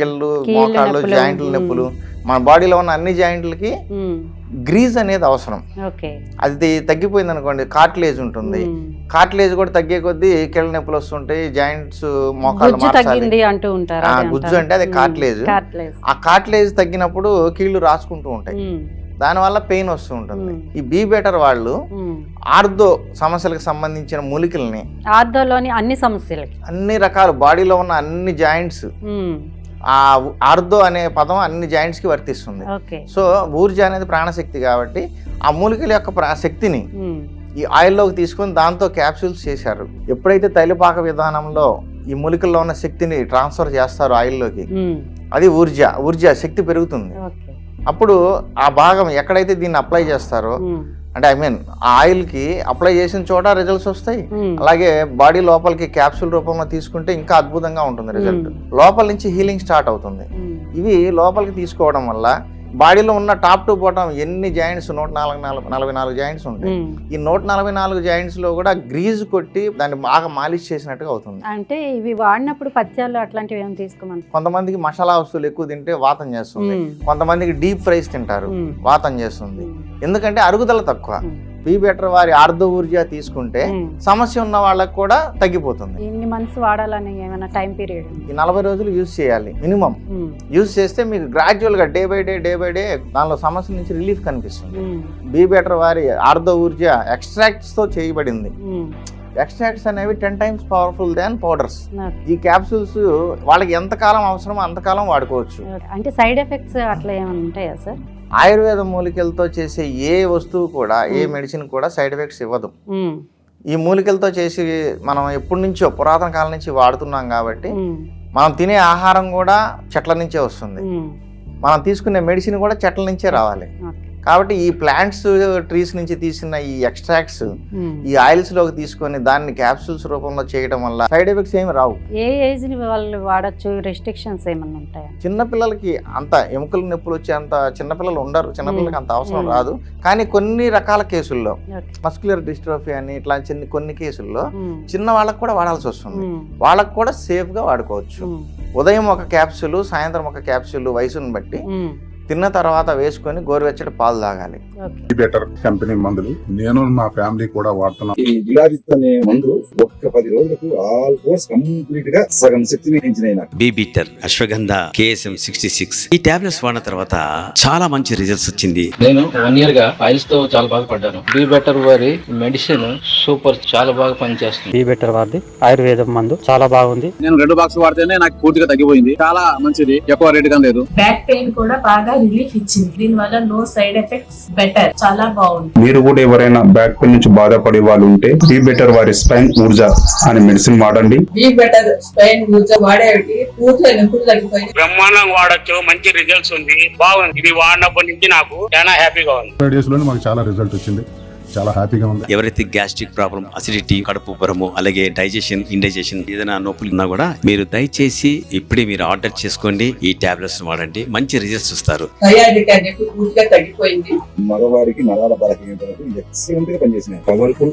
కీళ్ళు కీళ్ళు మోకాళ్ళు జాయింట్ల. నొప్పులు మన బాడీలో ఉన్న అన్ని జాయింట్లకి గ్రీజ్ అనేది అవసరం అది తగ్గిపోయింది అనుకోండి కార్టిలేజ్ ఉంటుంది ఉమ్. కార్టిలేజ్ కూడా తగ్గే కొద్దీ కీళ్ళ నొప్పులు వస్తుంటాయి జాయింట్స్ మోకాళ్ళు మార్చాలి అంటూ ఉంటారు గుజ్జు? అంటే అదే cartilage. ఆ కార్టిలేజ్ తగ్గినప్పుడు కీళ్ళు రాసుకుంటూ ఉంటాయి దానివల్ల పెయిన్ వస్తూ ఉంటుంది. ఈ బీ బెటర్ వాళ్ళు. ఆర్థో సమస్యలకు సంబంధించిన మూలికల్ని ఆర్థోలోని అన్ని సమస్యలకి అన్ని రకాల బాడీలో ఉన్న అన్ని జాయింట్స్ ఆ ఆర్థో అనే పదం అన్ని జాయింట్స్కి వర్తిస్తుంది. సో ఊర్జ అనేది ప్రాణశక్తి కాబట్టి ఆ మూలికల యొక్క శక్తిని ఈ ఆయిల్లోకి తీసుకొని దాంతో క్యాప్సూల్స్ చేశారు. ఎప్పుడైతే తైలపాక విధానంలో ఈ మూలికల్లో ఉన్న శక్తిని ట్రాన్స్ఫర్ చేస్తారో ఆయిల్లోకి అది ఊర్జ ఊర్జ శక్తి పెరుగుతుంది. అప్పుడు ఆ భాగం ఎక్కడైతే దీన్ని అప్లై చేస్తారో అంటే ఐ మీన్ ఆయిల్కి అప్లై చేసిన చోట రిజల్ట్స్ వస్తాయి. అలాగే బాడీ లోపలికి క్యాప్సూల్ రూపంలో తీసుకుంటే ఇంకా అద్భుతంగా ఉంటుంది రిజల్ట్. లోపల నుంచి హీలింగ్ స్టార్ట్ అవుతుంది. ఇవి లోపలికి తీసుకోవడం వల్ల బాడీలో ఉన్న టాప్ టు బాటం ఎన్ని జాయింట్స్? నూట నాలుగు నాలుగు నలభై నాలుగు జాయింట్స్ ఉంటాయి. ఈ నూట నలభై నాలుగు జాయింట్స్లో కూడా గ్రీజ్ కొట్టి దాన్ని బాగా మాలిష్ చేసినట్టుగా అవుతుంది. అంటే ఇవి వాడినప్పుడు పత్యాలు అట్లాంటివి ఏమైనా తీసుకోమని? కొంతమందికి మసాలా వస్తువులు ఎక్కువ తింటే వాతం చేస్తుంది. కొంతమందికి డీప్ ఫ్రైస్ తింటారు. వాతం చేస్తుంది. ఎందుకంటే అరుగుదల తక్కువ. బీ బెటర్ వారి ఆర్ధ ఊర్జా తీసుకుంటే. సమస్య ఉన్న వాళ్ళకి కూడా తగ్గిపోతుంది. ఎన్ని మంత్స్ వాడాలని ఏమైనా టైం పీరియడ్? ఈ నలభై రోజులు యూజ్ చేయాలి మినిమం. యూజ్ చేస్తే మీకు గ్రాడ్యువల్గా day by day day by day దానిలో సమస్య నుంచి రిలీఫ్ కనిపిస్తుంది. బీ బెటర్ వారి ఆర్ధ ఊర్జా ఎక్స్ట్రాక్ట్స్తో చేయబడింది ఎక్స్ట్రాక్ట్స్ అనేవి ten times powerful than powders ఈ క్యాప్సూల్స్ వాళ్ళకి ఎంతకాలం అవసరమో అంతకాలం వాడుకోవచ్చు. అంటే సైడ్ ఎఫెక్ట్స్ అట్లా ఏమైనా ఉంటాయా సార్ ఆయుర్వేద మూలికలతో చేసే ఏ వస్తువు కూడా ఏ మెడిసిన్ కూడా సైడ్ ఎఫెక్ట్స్ ఇవ్వదు. ఈ మూలికలతో చేసి మనం ఎప్పటి నుంచో పురాతన కాలం నుంచి వాడుతున్నాం కాబట్టి మనం తినే ఆహారం కూడా చెట్ల నుంచే వస్తుంది. మనం తీసుకునే మెడిసిన్ కూడా చెట్ల నుంచే రావాలి. కాబట్టి ఈ ప్లాంట్స్ ట్రీస్ నుంచి తీసిన ఈ ఎక్స్ట్రాక్ట్స్ ఈ ఆయిల్స్లోకి తీసుకొని దాన్ని క్యాప్సూల్స్ రూపంలో చేయడం వల్ల సైడ్ ఎఫెక్ట్స్ ఏమి రావు. ఏ ఏజ్ వాళ్ళు వాడచ్చు? రెస్ట్రిక్షన్స్ ఏమన్నా ఉంటాయా? చిన్న పిల్లలకి అంత ఎముకల నొప్పులు వచ్చే అంత చిన్న పిల్లలు ఉండరు. చిన్న పిల్లలకి అంత అవసరం. రాదు. కానీ కొన్ని రకాల కేసుల్లో. మస్కులర్ డిస్ట్రోఫీ అని ఇట్లా చిన్న కొన్ని కేసుల్లో చిన్న వాళ్ళకి కూడా వాడాల్సి వస్తుంది. వాళ్ళకి కూడా సేఫ్గా వాడుకోవచ్చు ఉదయం ఒక క్యాప్సూల్ సాయంత్రం ఒక క్యాప్సూల్ వయసును బట్టి తిన్న తర్వాత వేసుకొని గోరువెచ్చటి పాలు తాగాలి. ఓకే. బెటర్ కంపెనీ మందులు. నేను మా ఫ్యామిలీ కూడా వాడుతున్నాం. ఈ గులాబిత్ అనే మందు ఒక్క పది రోజులకు ఆల్ కోర్స్ కంప్లీట్గా సగం శక్తిని బీబీటర్ అశ్వగంధ కేఎస్ఎం సిక్స్టీ సిక్స్. ఈ టాబ్లెట్స్ వాడిన తర్వాత చాలా మంచి రిజల్ట్స్ వచ్చింది. నేను వన్ ఇయర్గా ఫైల్స్తో చాలా బాధపడ్డాను బీ బెటర్ వారి మెడిసిన్ సూపర్ చాలా బాగా పనిచేస్తుంది. ఈ బెటర్ వారిది ఆయుర్వేదం మందు. చాలా బాగుంది. నేను రెండు బాక్స్ వాడితేనే నాకు పూర్తిగా తగ్గిపోయింది. చాలా మంచిది. ఎక్కువ రేట్గా లేదు. బ్యాక్ పెయిన్ కూడా బాగా రిలీఫ్ ఇచ్చింది. దీని వల్ల నో సైడ్ ఎఫెక్ట్స్ బెటర్ చాలా బాగుంది. మీరు కూడా ఎవరైనా బ్యాక్ పెయిన్ నుంచి బాధపడే వాళ్ళు ఉంటే ఈ బెటర్ వారి స్పైన్ ఊర్జా అనే మెడిసిన్ వాడండి. బీ బెటర్ స్పైన్ యూజ్ వాడేవి పూర్తిగా నొప్పులు తగ్గిపోయింది. బ్రహ్మాండంగా వాడచ్చు మంచి రిజల్ట్స్ ఉంది బాగుంది. ఇది వాడినప్పటి నుంచి నాకు చాలా హ్యాపీగా ఉంది. మాకు చాలా రిజల్ట్ వచ్చింది. చాలా హ్యాపీగా ఉంది. ఎవరైతే గ్యాస్ట్రిక్ ప్రాబ్లం అసిడిటీ కడుపు ఉబ్బరము అలాగే డైజెషన్ ఇండైజెషన్ ఏదైనా నొప్పులు ఉన్నా కూడా మీరు దయచేసి ఇప్పుడే మీరు ఆర్డర్ చేసుకోండి ఈ టాబ్లెట్స్ వాడండి. మంచి రిజల్ట్స్ వస్తారు మగవారికి నరాల బలహీనతలకు ఎక్సలెంట్గా పనిచేసినాయి. పవర్ఫుల్